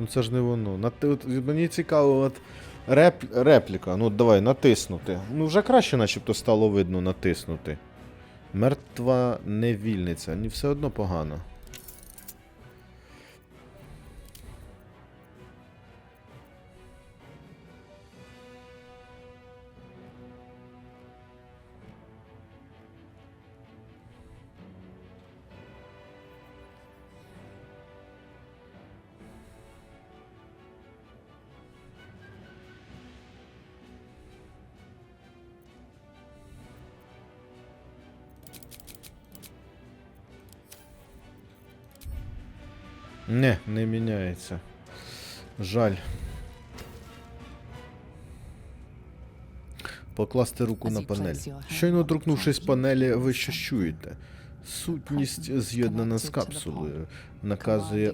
Ну це ж не воно. Нати... Мені цікаво, от реп... репліка. Ну давай, натиснути. Ну вже краще начебто стало видно натиснути. Мертва невільниця. Ні, все одно погано. Не, не міняється. Жаль. Покласти руку на панель. Щойно торкнувшись панелі, ви що чуєте? Сутність з'єднана з капсулою, наказує